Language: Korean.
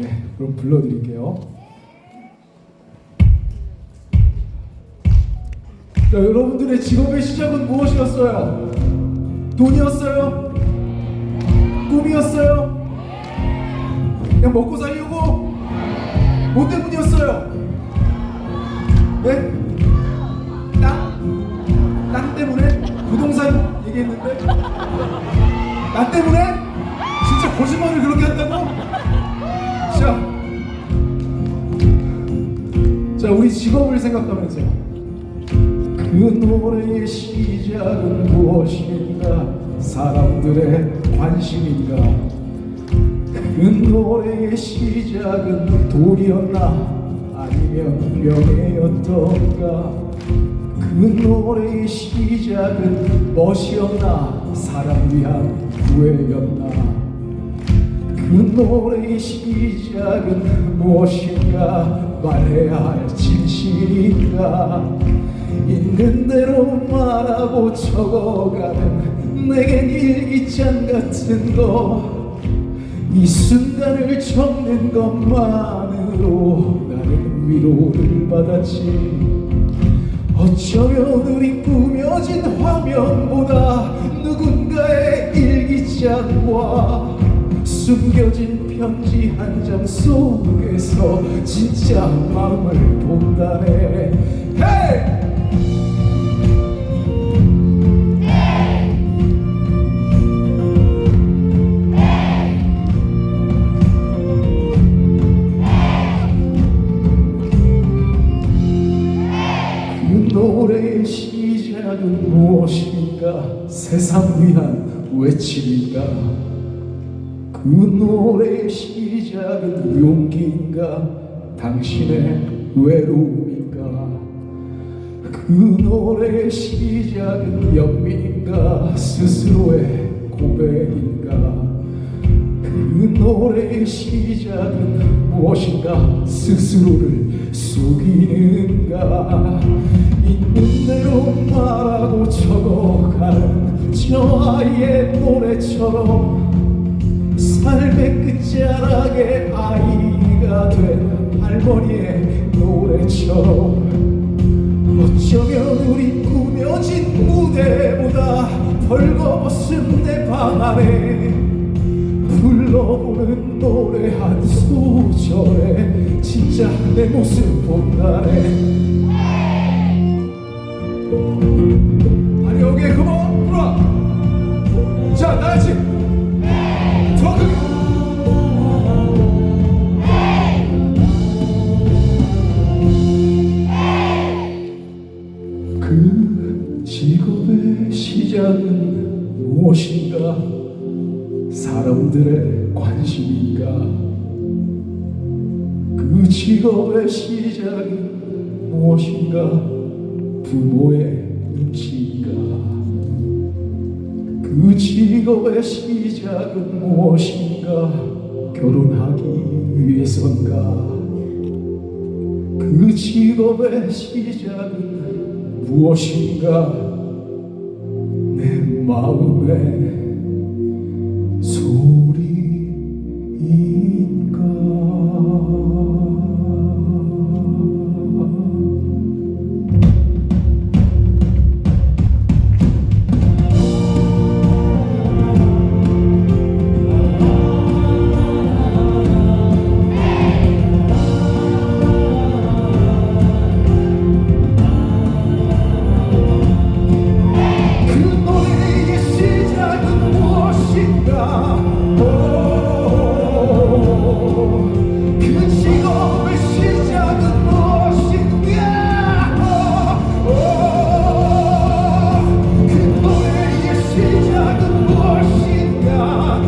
네, 그럼 불러드릴게요. 자, 여러분들의 직업의 시작은 무엇이었어요? 돈이었어요? 꿈이었어요? 그냥 먹고 살려고? 뭐 때문이었어요? 네? 땅? 땅 때문에? 부동산 얘기했는데? 나 때문에? 진짜 거짓말을 그렇게 한다고? 자 우리 직업을 생각하면서 그 노래의 시작은 무엇인가? 사람들의 관심인가? 그 노래의 시작은 돌이었나 아니면 명예였던가? 그 노래의 시작은 멋이었나? 사람 위한 구애였나? 그 노래의 시작은 무엇인가 말해야 할 진실인가 있는 대로 말하고 적어가는 내겐 일기장 같은 거. 이 순간을 적는 것만으로 나는 위로를 받았지. 어쩌면 우리 꾸며진 화면보다 누군가의 일기장과 숨겨진 편지 한 장 속에서 진짜 마음을 본다네. 헤이! 그 노래의 시작은 무엇인가? 세상 위한 외침인가 그 노래의 시작은 용기인가? 당신의 외로움인가? 그 노래의 시작은 연민인가? 스스로의 고백인가? 그 노래의 시작은 무엇인가? 스스로를 속이는가? 있는 대로 말하고 적어가는 저 아이의 노래처럼 삶의 끝자락에 아이가 된 할머니의 노래처럼 어쩌면 우리 꾸며진 무대보다 벌거벗은 내 방 안에 불러보는 노래 한 소절에 진짜 내 모습 본다네 무엇인가? 사람들의 관심인가? 그 직업의 시작은 무엇인가? 부모의 눈치인가? 그 직업의 시작은 무엇인가? 결혼하기 위해선가? 그 직업의 시작은 무엇인가 내 마음의 소리 나는 무엇인가?